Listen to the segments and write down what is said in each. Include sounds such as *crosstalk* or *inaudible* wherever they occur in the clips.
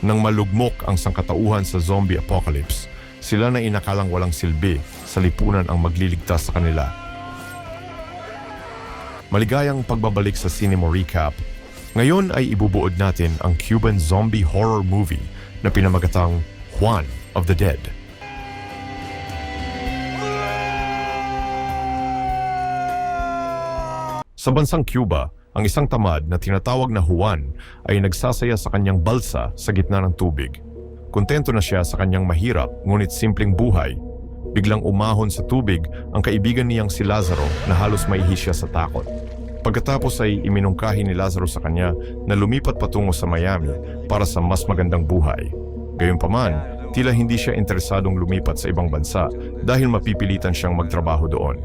Nang malugmok ang sangkatauhan sa zombie apocalypse, sila na inakalang walang silbi sa lipunan ang magliligtas sa kanila. Maligayang pagbabalik sa Cinema Recap, ngayon ay ibubuod natin ang Cuban zombie horror movie na pinamagatang Juan of the Dead. Sa bansang Cuba, ang isang tamad na tinatawag na Juan ay nagsasaya sa kanyang balsa sa gitna ng tubig. Kontento na siya sa kanyang mahirap ngunit simpleng buhay. Biglang umahon sa tubig ang kaibigan niyang si Lazaro na halos maihi siya sa takot. Pagkatapos ay iminungkahi ni Lazaro sa kanya na lumipat patungo sa Miami para sa mas magandang buhay. Gayunpaman, tila hindi siya interesadong lumipat sa ibang bansa dahil mapipilitan siyang magtrabaho doon.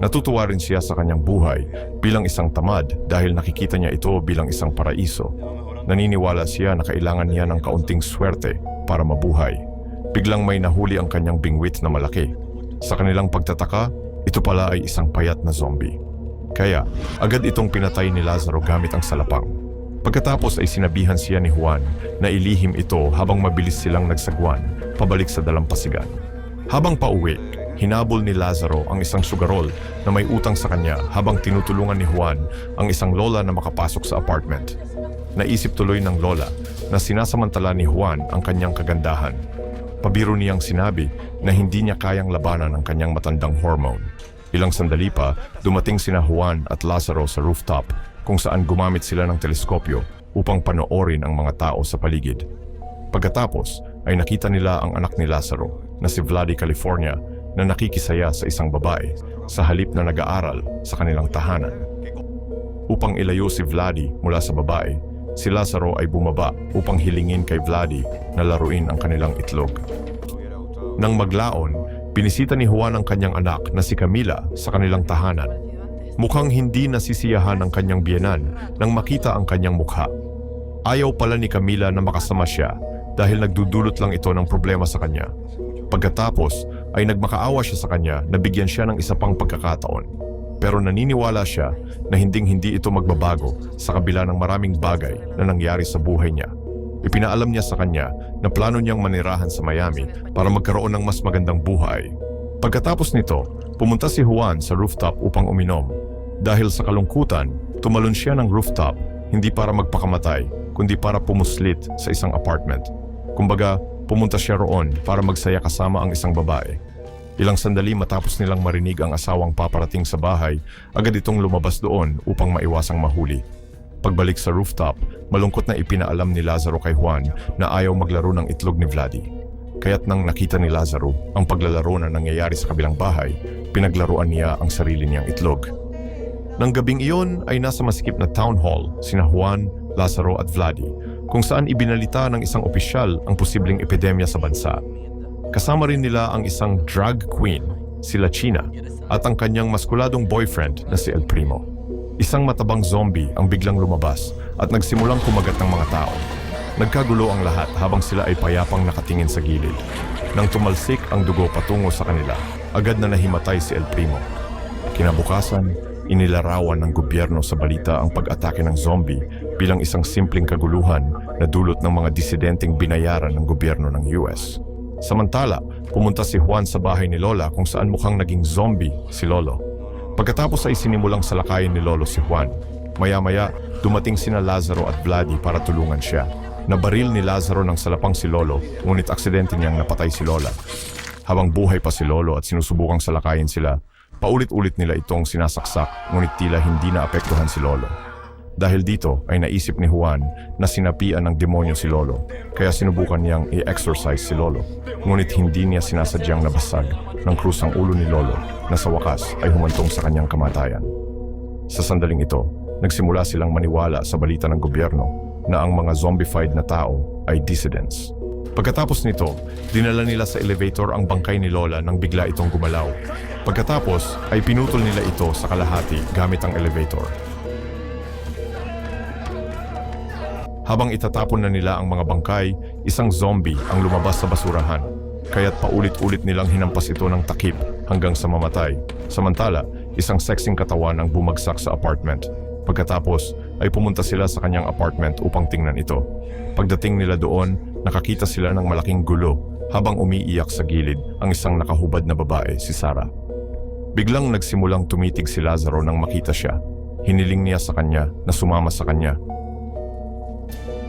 Natutuwa rin siya sa kanyang buhay bilang isang tamad dahil nakikita niya ito bilang isang paraiso. Naniniwala siya na kailangan niya ng kaunting swerte para mabuhay. Biglang may nahuli ang kanyang bingwit na malaki. Sa kanilang pagtataka, ito pala ay isang payat na zombie. Kaya, agad itong pinatay ni Lazaro gamit ang salapang. Pagkatapos ay sinabihan siya ni Juan na ilihim ito habang mabilis silang nagsagwan pabalik sa dalampasigan. Habang pauwi, hinabol ni Lazaro ang isang sugarol na may utang sa kanya habang tinutulungan ni Juan ang isang lola na makapasok sa apartment. Naisip tuloy ng lola na sinasamantala ni Juan ang kanyang kagandahan. Pabiro niyang sinabi na hindi niya kayang labanan ang kanyang matandang hormone. Ilang sandali pa, dumating sina Juan at Lazaro sa rooftop kung saan gumamit sila ng teleskopyo upang panoorin ang mga tao sa paligid. Pagkatapos ay nakita nila ang anak ni Lazaro na si Vladi California na nakikisaya sa isang babae sa halip na nag-aaral sa kanilang tahanan. Upang ilayo si Vladi mula sa babae, si Lazaro ay bumaba upang hilingin kay Vladi na laruin ang kanilang itlog. Nang maglaon, binisita ni Juan ang kanyang anak na si Camila sa kanilang tahanan. Mukhang hindi nasisiyahan ang kanyang biyenan nang makita ang kanyang mukha. Ayaw pala ni Camila na makasama siya dahil nagdudulot lang ito ng problema sa kanya. Pagkatapos ay nagmakaawa siya sa kanya na bigyan siya ng isa pang pagkakataon. Pero naniniwala siya na hinding-hindi ito magbabago sa kabila ng maraming bagay na nangyari sa buhay niya. Ipinaalam niya sa kanya na plano niyang manirahan sa Miami para magkaroon ng mas magandang buhay. Pagkatapos nito, pumunta si Juan sa rooftop upang uminom. Dahil sa kalungkutan, tumalon siya ng rooftop hindi para magpakamatay, kundi para pumuslit sa isang apartment. Kumbaga, pumunta siya roon para magsaya kasama ang isang babae. Ilang sandali matapos nilang marinig ang asawang paparating sa bahay, agad itong lumabas doon upang maiwasang mahuli. Pagbalik sa rooftop, malungkot na ipinaalam ni Lazaro kay Juan na ayaw maglaro ng itlog ni Vladi. Kaya't nang nakita ni Lazaro ang paglalaro na nangyayari sa kabilang bahay, pinaglaruan niya ang sarili niyang itlog. Nang gabing iyon ay nasa masikip na town hall sina Juan, Lazaro at Vladi kung saan ibinalita ng isang opisyal ang posibleng epidemya sa bansa. Kasama rin nila ang isang drag queen, sila China, at ang kanyang maskuladong boyfriend na si El Primo. Isang matabang zombie ang biglang lumabas at nagsimulang kumagat ng mga tao. Nagkagulo ang lahat habang sila ay payapang nakatingin sa gilid. Nang tumalsik ang dugo patungo sa kanila, agad na nahimatay si El Primo. Kinabukasan, inilarawan ng gobyerno sa balita ang pag-atake ng zombie bilang isang simpleng kaguluhan na dulot ng mga disidenteng binayaran ng gobyerno ng US. Samantala, pumunta si Juan sa bahay ni Lola kung saan mukhang naging zombie si Lolo. Pagkatapos ay sinimulang salakayin ni Lolo si Juan. Maya-maya, dumating sina Lazaro at Vladi para tulungan siya. Nabaril ni Lazaro ng salapang si Lolo, ngunit aksidente niyang napatay si Lola. Habang buhay pa si Lolo at sinusubukang salakayin sila, paulit-ulit nila itong sinasaksak ngunit tila hindi na apektuhan si Lolo. Dahil dito ay naisip ni Juan na sinapian ng demonyo si Lolo, kaya sinubukan niyang i-exorcise si Lolo. Ngunit hindi niya sinasadyang nabasag ng krus ang ulo ni Lolo na sa wakas ay humantong sa kanyang kamatayan. Sa sandaling ito, nagsimula silang maniwala sa balita ng gobyerno na ang mga zombified na tao ay dissidents. Pagkatapos nito, dinala nila sa elevator ang bangkay ni Lola nang bigla itong gumalaw. Pagkatapos ay pinutol nila ito sa kalahati gamit ang elevator. Habang itatapon na nila ang mga bangkay, isang zombie ang lumabas sa basurahan. Kaya't paulit-ulit nilang hinampas ito ng takip hanggang sa mamatay. Samantala, isang sexing katawan ang bumagsak sa apartment. Pagkatapos ay pumunta sila sa kanyang apartment upang tingnan ito. Pagdating nila doon, nakakita sila ng malaking gulo habang umiiyak sa gilid ang isang nakahubad na babae, si Sarah. Biglang nagsimulang tumitig si Lazaro nang makita siya. Hiniling niya sa kanya na sumama sa kanya.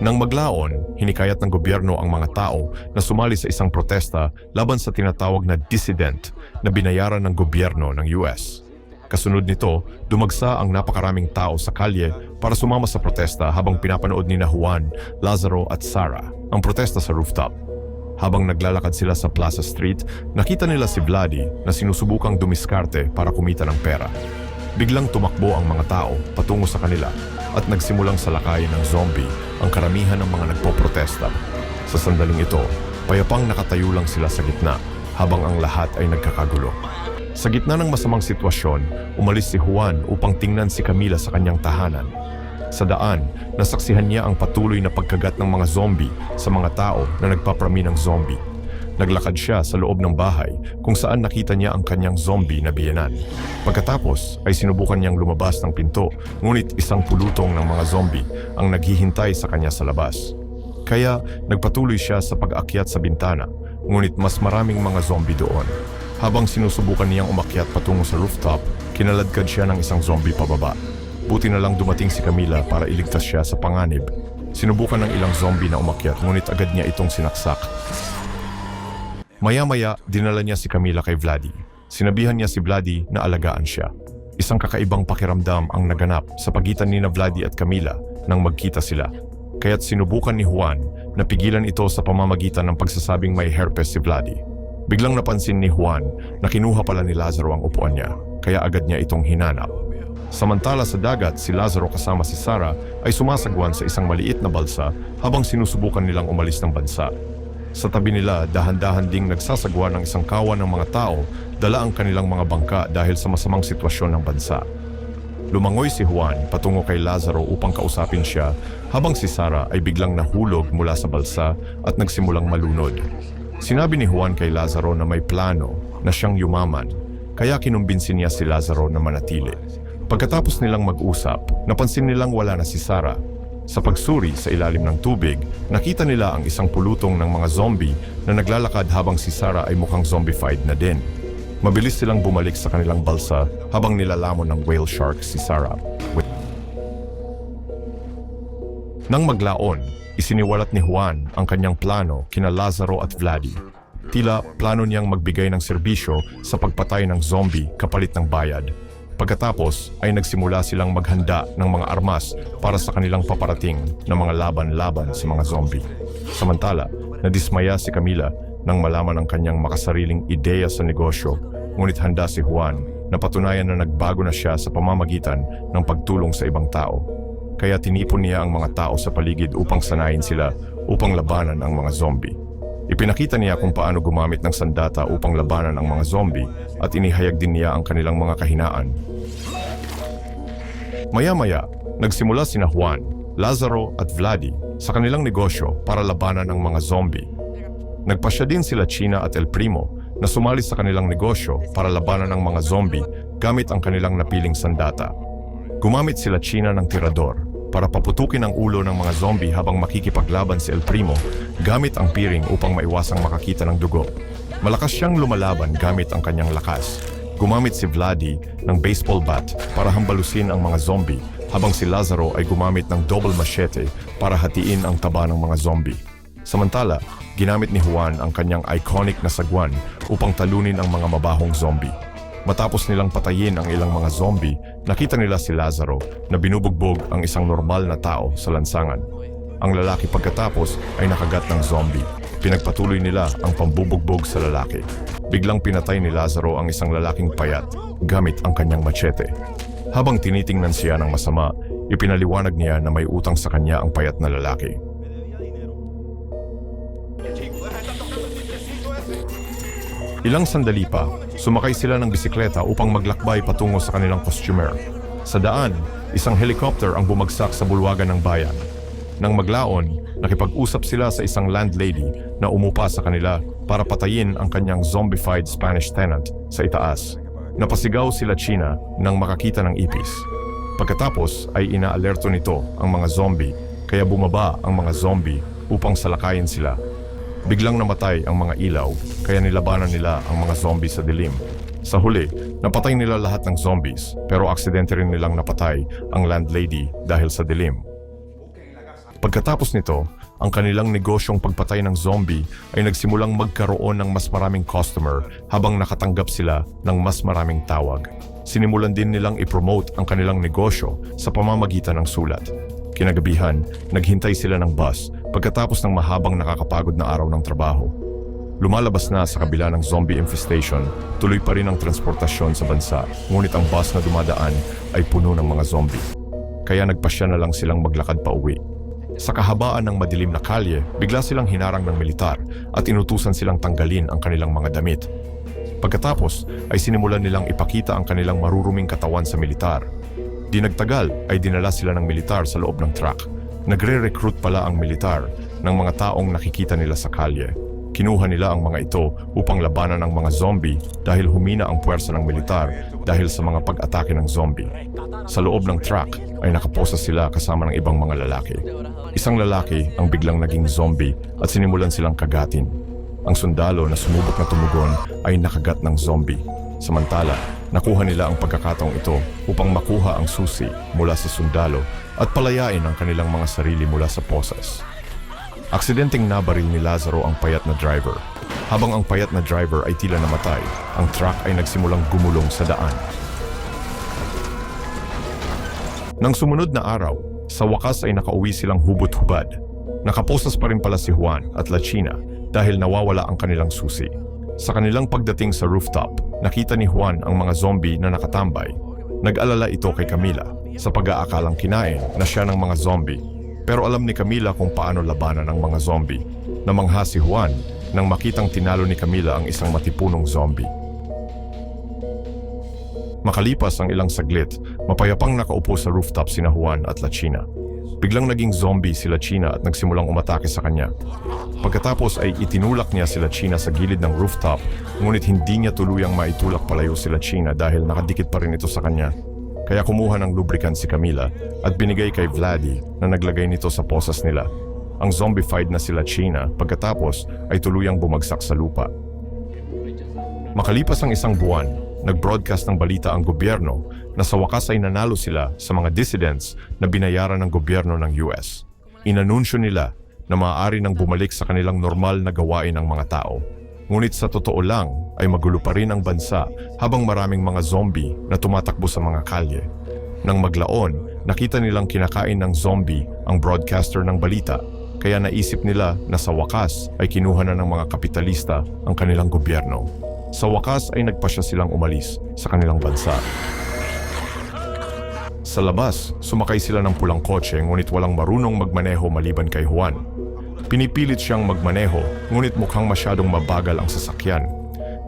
Nang maglaon, hinikayat ng gobyerno ang mga tao na sumali sa isang protesta laban sa tinatawag na dissident na binayaran ng gobyerno ng US. Kasunod nito, dumagsa ang napakaraming tao sa kalye para sumama sa protesta habang pinapanood ni na Juan, Lazaro at Sarah ang protesta sa rooftop. Habang naglalakad sila sa Plaza Street, nakita nila si Vladi na sinusubukang dumiskarte para kumita ng pera. Biglang tumakbo ang mga tao patungo sa kanila at nagsimulang salakayin ng zombie ang karamihan ng mga nagpoprotesta. Sa sandaling ito, payapang nakatayo lang sila sa gitna habang ang lahat ay nagkakagulo. Sa gitna ng masamang sitwasyon, umalis si Juan upang tingnan si Camila sa kanyang tahanan. Sa daan, nasaksihan niya ang patuloy na pagkagat ng mga zombie sa mga tao na nagpaprami ng zombie. Naglakad siya sa loob ng bahay kung saan nakita niya ang kanyang zombie na biyenan. Pagkatapos ay sinubukan niyang lumabas ng pinto ngunit isang pulutong ng mga zombie ang naghihintay sa kanya sa labas. Kaya nagpatuloy siya sa pag-akyat sa bintana ngunit mas maraming mga zombie doon. Habang sinusubukan niyang umakyat patungo sa rooftop, kinaladkad siya ng isang zombie pababa. Buti na lang dumating si Camila para iligtas siya sa panganib. Sinubukan ng ilang zombie na umakyat ngunit agad niya itong sinaksak. Maya-maya, dinala niya si Camila kay Vladi. Sinabihan niya si Vladi na alagaan siya. Isang kakaibang pakiramdam ang naganap sa pagitan ni na Vladi at Camila nang magkita sila. Kaya't sinubukan ni Juan na pigilan ito sa pamamagitan ng pagsasabing may herpes si Vladi. Biglang napansin ni Juan na kinuha pala ni Lazaro ang upuan niya, kaya agad niya itong hinanap. Samantala sa dagat, si Lazaro kasama si Sarah ay sumasagwan sa isang maliit na balsa habang sinusubukan nilang umalis ng bansa. Sa tabi nila, dahan-dahan ding nagsasagwa ng isang kawan ng mga tao dala ang kanilang mga bangka dahil sa masamang sitwasyon ng bansa. Lumangoy si Juan patungo kay Lazaro upang kausapin siya habang si Sarah ay biglang nahulog mula sa balsa at nagsimulang malunod. Sinabi ni Juan kay Lazaro na may plano na siyang yumaman kaya kinumbinsin niya si Lazaro na manatili. Pagkatapos nilang mag-usap, napansin nilang wala na si Sarah. Sa pagsuri sa ilalim ng tubig, nakita nila ang isang pulutong ng mga zombie na naglalakad habang si Sarah ay mukhang zombified na din. Mabilis silang bumalik sa kanilang balsa habang nilalamon ng whale shark si Sarah. Nang maglaon, isiniwalat ni Juan ang kanyang plano kina Lazaro at Vladi. Tila plano niyang magbigay ng serbisyo sa pagpatay ng zombie kapalit ng bayad. Pagkatapos ay nagsimula silang maghanda ng mga armas para sa kanilang paparating na mga laban-laban sa mga zombie. Samantala, nadismaya si Camila nang malaman ang kanyang makasariling ideya sa negosyo, ngunit handa si Juan na patunayan na nagbago na siya sa pamamagitan ng pagtulong sa ibang tao. Kaya tinipon niya ang mga tao sa paligid upang sanayin sila upang labanan ang mga zombie. Ipinakita niya kung paano gumamit ng sandata upang labanan ang mga zombie at inihayag din niya ang kanilang mga kahinaan. Maya-maya, nagsimula sina Juan, Lazaro at Vladi sa kanilang negosyo para labanan ang mga zombie. Nagpasya din sila China at El Primo na sumali sa kanilang negosyo para labanan ang mga zombie gamit ang kanilang napiling sandata. Gumamit sila China ng tirador para paputukin ang ulo ng mga zombie habang makikipaglaban si El Primo gamit ang piring upang maiwasang makakita ng dugo. Malakas siyang lumalaban gamit ang kanyang lakas. Gumamit si Vladi ng baseball bat para hambalusin ang mga zombie habang si Lazaro ay gumamit ng double machete para hatiin ang taba ng mga zombie. Samantala, ginamit ni Juan ang kanyang iconic na sagwan upang talunin ang mga mabahong zombie. Matapos nilang patayin ang ilang mga zombie, nakita nila si Lazaro na binubugbog ang isang normal na tao sa lansangan. Ang lalaki pagkatapos ay nakagat ng zombie. Pinagpatuloy nila ang pambubugbog sa lalaki. Biglang pinatay ni Lazaro ang isang lalaking payat gamit ang kanyang machete. Habang tinitingnan siya ng masama, ipinaliwanag niya na may utang sa kanya ang payat na lalaki. Ilang sandali pa, sumakay sila ng bisikleta upang maglakbay patungo sa kanilang costumer. Sa daan, isang helicopter ang bumagsak sa bulwagan ng bayan. Nang maglaon, nakipag-usap sila sa isang landlady na umupa sa kanila para patayin ang kanyang zombified Spanish tenant sa itaas. Napasigaw sila China nang makakita ng ipis. Pagkatapos ay inaalerto nito ang mga zombie kaya bumaba ang mga zombie upang salakayin sila. Biglang namatay ang mga ilaw kaya nilabanan nila ang mga zombie sa dilim. Sa huli, napatay nila lahat ng zombies pero aksidente rin nilang napatay ang landlady dahil sa dilim. Pagkatapos nito, ang kanilang negosyong pagpatay ng zombie ay nagsimulang magkaroon ng mas maraming customer habang nakatanggap sila ng mas maraming tawag. Sinimulan din nilang ipromote ang kanilang negosyo sa pamamagitan ng sulat. Kinagabihan, naghintay sila ng bus pagkatapos ng mahabang nakakapagod na araw ng trabaho. Lumalabas na sa kabila ng zombie infestation, tuloy pa rin ang transportasyon sa bansa, ngunit ang bus na dumadaan ay puno ng mga zombie. Kaya nagpasya na lang silang maglakad pa uwi. Sa kahabaan ng madilim na kalye, bigla silang hinarang ng militar at inutusan silang tanggalin ang kanilang mga damit. Pagkatapos ay sinimulan nilang ipakita ang kanilang maruruming katawan sa militar. Di nagtagal ay dinala sila ng militar sa loob ng truck. Nagre-recruit pala ang militar ng mga taong nakikita nila sa kalye. Kinuha nila ang mga ito upang labanan ang mga zombie dahil humina ang puwersa ng militar dahil sa mga pag-atake ng zombie. Sa loob ng truck ay nakaposa sila kasama ng ibang mga lalaki. Isang lalaki ang biglang naging zombie at sinimulan silang kagatin. Ang sundalo na sumubok na tumugon ay nakagat ng zombie. Samantala, nakuha nila ang pagkakataong ito upang makuha ang susi mula sa sundalo at palayain ang kanilang mga sarili mula sa posas. Aksidenteng nabaril ni Lazaro ang payat na driver. Habang ang payat na driver ay tila namatay, ang truck ay nagsimulang gumulong sa daan. Nang sumunod na araw, sa wakas ay nakauwi silang hubot-hubad. Nakaposas pa rin pala si Juan at La China dahil nawawala ang kanilang susi. Sa kanilang pagdating sa rooftop, nakita ni Juan ang mga zombie na nakatambay. Nag-alala ito kay Camila sa pag-aakalang kinain na siya ng mga zombie. Pero alam ni Camila kung paano labanan ang mga zombie. Namangha si Juan nang makitang tinalo ni Camila ang isang matipunong zombie. Makalipas ang ilang saglit, mapayapang nakaupo sa rooftop sina Juan at La China. Biglang naging zombie sila China at nagsimulang umatake sa kanya. Pagkatapos ay itinulak niya sila China sa gilid ng rooftop, ngunit hindi niya tuluyang maitulak palayo sila China dahil nakadikit pa rin ito sa kanya. Kaya kumuha ng lubricant si Camila at binigay kay Vladdy na naglagay nito sa posas nila. Ang zombified na sila China pagkatapos ay tuluyang bumagsak sa lupa. Makalipas ang isang buwan, nag-broadcast ng balita ang gobyerno na sa wakas ay nanalo sila sa mga dissidents na binayaran ng gobyerno ng US. Inanunsyo nila na maaari nang bumalik sa kanilang normal na gawain ng mga tao. Ngunit sa totoo lang ay magulo pa rin ang bansa habang maraming mga zombie na tumatakbo sa mga kalye. Nang maglaon, nakita nilang kinakain ng zombie ang broadcaster ng balita kaya naisip nila na sa wakas ay kinuha na ng mga kapitalista ang kanilang gobyerno. Sa wakas ay nagpasya silang umalis sa kanilang bansa. Sa labas, sumakay sila ng pulang kotse ngunit walang marunong magmaneho maliban kay Juan. Pinipilit siyang magmaneho ngunit mukhang masyadong mabagal ang sasakyan.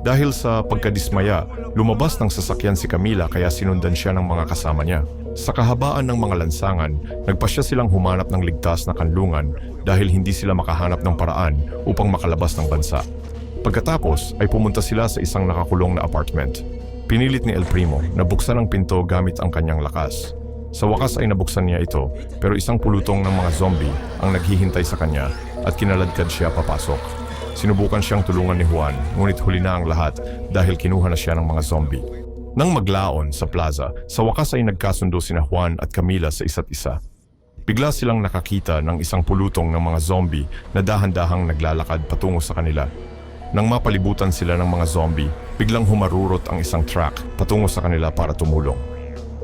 Dahil sa pagkadismaya, lumabas ng sasakyan si Camila kaya sinundan siya ng mga kasama niya. Sa kahabaan ng mga lansangan, nagpasya silang humanap ng ligtas na kanlungan dahil hindi sila makahanap ng paraan upang makalabas ng bansa. Pagkatapos ay pumunta sila sa isang nakakulong na apartment. Pinilit ni El Primo na buksan ang pinto gamit ang kanyang lakas. Sa wakas ay nabuksan niya ito pero isang pulutong ng mga zombie ang naghihintay sa kanya at kinaladkad siya papasok. Sinubukan siyang tulungan ni Juan ngunit huli na ang lahat dahil kinuha na siya ng mga zombie. Nang maglaon sa plaza, sa wakas ay nagkasundo sina Juan at Camila sa isa't isa. Bigla silang nakakita ng isang pulutong ng mga zombie na dahan-dahang naglalakad patungo sa kanila. Nang mapalibutan sila ng mga zombie, biglang humarurot ang isang truck patungo sa kanila para tumulong.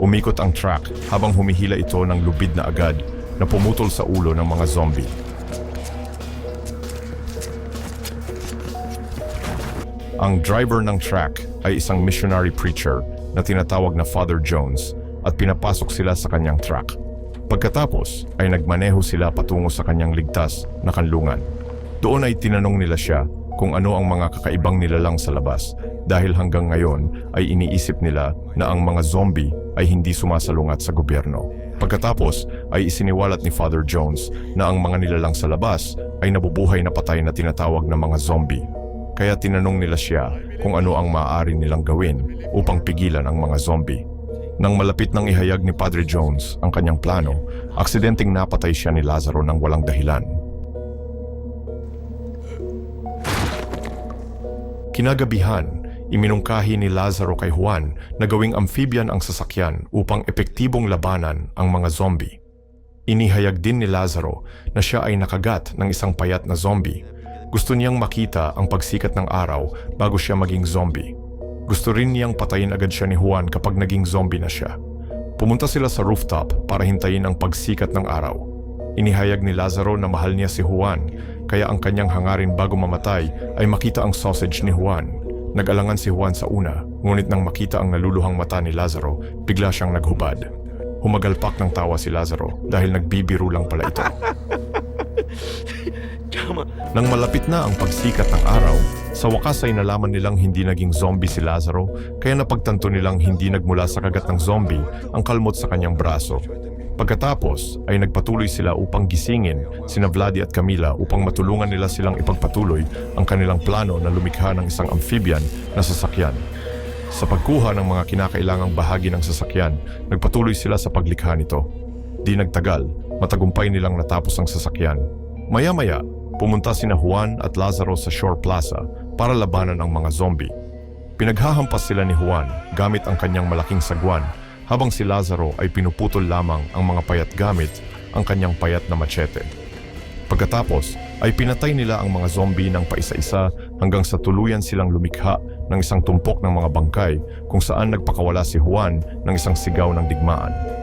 Umikot ang truck habang humihila ito ng lubid na agad na pumutol sa ulo ng mga zombie. Ang driver ng truck ay isang missionary preacher na tinatawag na Father Jones at pinapasok sila sa kanyang truck. Pagkatapos ay nagmaneho sila patungo sa kanyang ligtas na kanlungan. Doon ay tinanong nila siya kung ano ang mga kakaibang nilalang sa labas dahil hanggang ngayon ay iniisip nila na ang mga zombie ay hindi sumasalungat sa gobyerno. Pagkatapos ay isiniwalat ni Father Jones na ang mga nilalang sa labas ay nabubuhay na patay na tinatawag na mga zombie. Kaya tinanong nila siya kung ano ang maaari nilang gawin upang pigilan ang mga zombie. Nang malapit nang ihayag ni Padre Jones ang kanyang plano, aksidenteng napatay siya ni Lazaro ng walang dahilan. Kinagabihan, iminungkahi ni Lazaro kay Juan na gawing amphibian ang sasakyan upang epektibong labanan ang mga zombie. Inihayag din ni Lazaro na siya ay nakagat ng isang payat na zombie gusto niyang makita ang pagsikat ng araw bago siya maging zombie. Gusto rin niyang patayin agad siya ni Juan kapag naging zombie na siya. Pumunta sila sa rooftop para hintayin ang pagsikat ng araw. Inihayag ni Lazaro na mahal niya si Juan, kaya ang kanyang hangarin bago mamatay ay makita ang sausage ni Juan. Nag-alangan si Juan sa una, ngunit nang makita ang naluluhang mata ni Lazaro, bigla siyang naghubad. Humagalpak ng tawa si Lazaro dahil nagbibiro lang pala ito. *laughs* Nang malapit na ang pagsikat ng araw, sa wakas ay nalaman nilang hindi naging zombie si Lazaro kaya napagtanto nilang hindi nagmula sa kagat ng zombie ang kalmot sa kanyang braso. Pagkatapos ay nagpatuloy sila upang gisingin sina Vladi at Camila upang matulungan nila silang ipagpatuloy ang kanilang plano na lumikha ng isang amphibian na sasakyan. Sa pagkuha ng mga kinakailangang bahagi ng sasakyan, nagpatuloy sila sa paglikha nito. Di nagtagal, matagumpay nilang natapos ang sasakyan. Maya-maya, pumunta sina Juan at Lazaro sa Shore Plaza para labanan ang mga zombie. Pinaghahampas sila ni Juan gamit ang kanyang malaking sagwan habang si Lazaro ay pinuputol lamang ang mga payat gamit ang kanyang payat na machete. Pagkatapos ay pinatay nila ang mga zombie ng paisa-isa hanggang sa tuluyan silang lumikha ng isang tumpok ng mga bangkay kung saan nagpakawala si Juan ng isang sigaw ng digmaan.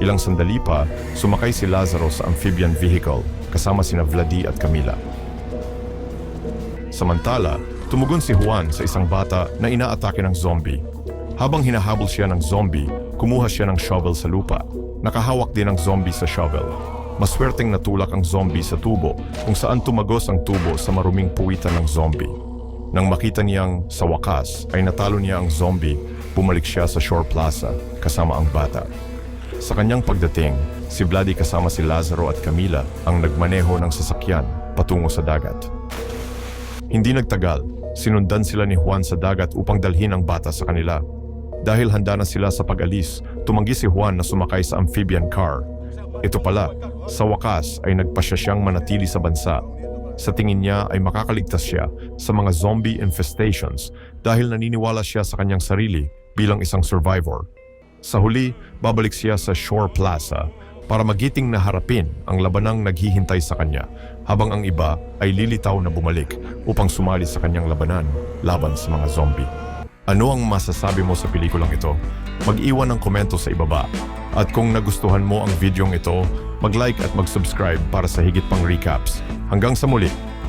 Ilang sandali pa, sumakay si Lazaro sa amphibian vehicle kasama sina Vladi at Camila. Samantala, tumugon si Juan sa isang bata na inaatake ng zombie. Habang hinahabol siya ng zombie, kumuha siya ng shovel sa lupa. Nakahawak din ang zombie sa shovel. Maswerteng natulak ang zombie sa tubo kung saan tumagos ang tubo sa maruming puwitan ng zombie. Nang makita niyang sa wakas ay natalo niya ang zombie, bumalik siya sa Shore Plaza kasama ang bata. Sa kanyang pagdating, si Vladi kasama si Lazaro at Camila ang nagmaneho ng sasakyan patungo sa dagat. Hindi nagtagal, sinundan sila ni Juan sa dagat upang dalhin ang bata sa kanila. Dahil handa na sila sa pag-alis, tumanggi si Juan na sumakay sa amphibian car. Ito pala, sa wakas ay nagpasya siyang manatili sa bansa. Sa tingin niya ay makakaligtas siya sa mga zombie infestations dahil naniniwala siya sa kanyang sarili bilang isang survivor. Sa huli, babalik siya sa Shore Plaza para magiting na harapin ang labanang naghihintay sa kanya habang ang iba ay lilitaw na bumalik upang sumali sa kanyang labanan laban sa mga zombie. Ano ang masasabi mo sa pelikulang ito? Mag-iwan ng komento sa ibaba. At kung nagustuhan mo ang videong ito, mag-like at mag-subscribe para sa higit pang recaps. Hanggang sa muli!